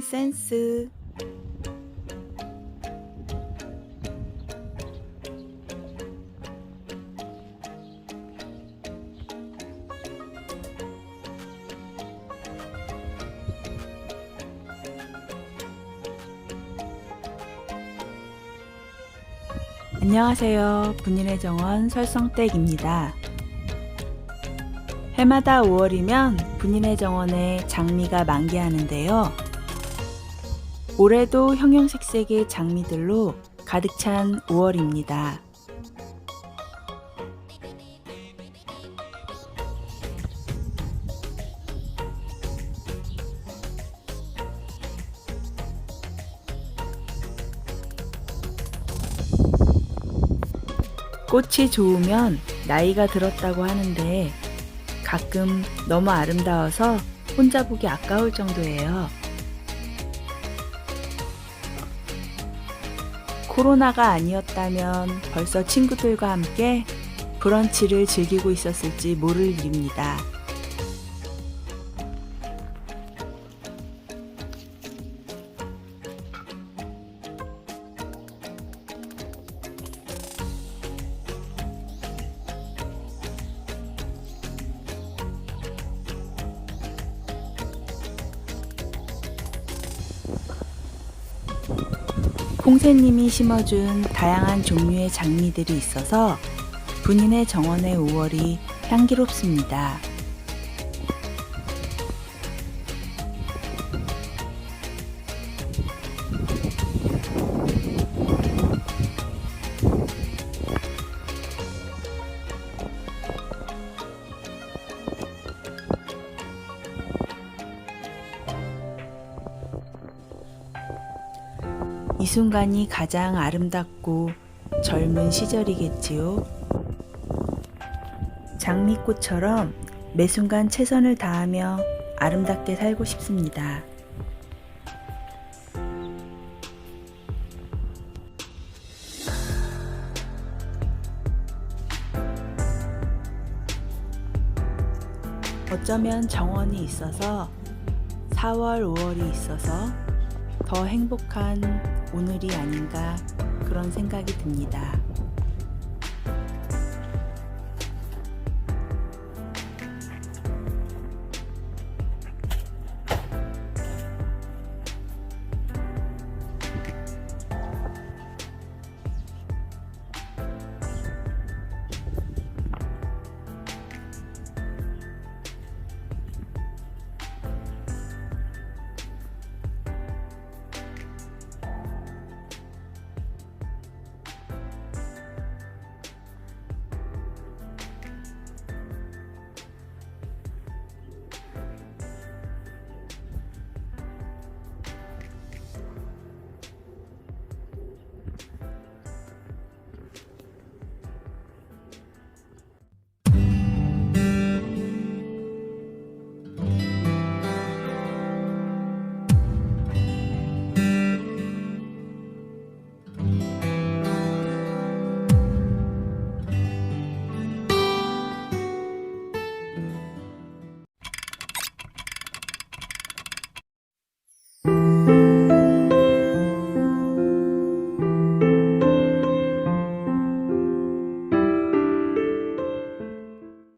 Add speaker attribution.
Speaker 1: 센스. 안녕하세요. 분인의 정원 설성댁입니다. 해마다 5월이면 분인의 정원에 장미가 만개하는데요. 올해도 형형색색의 장미들로 가득 찬 5월입니다. 꽃이 좋으면 나이가 들었다고 하는데 가끔 너무 아름다워서 혼자 보기 아까울 정도예요. 코로나가 아니었다면 벌써 친구들과 함께 브런치를 즐기고 있었을지 모를 일입니다. 콩새님이 심어준 다양한 종류의 장미들이 있어서 분인의 정원의 5월이 향기롭습니다. 이 순간이 가장 아름답고 젊은 시절이겠지요. 장미꽃처럼 매 순간 최선을 다하며 아름답게 살고 싶습니다. 어쩌면 정원이 있어서 4월, 5월이 있어서 더 행복한 오늘이 아닌가 그런 생각이 듭니다.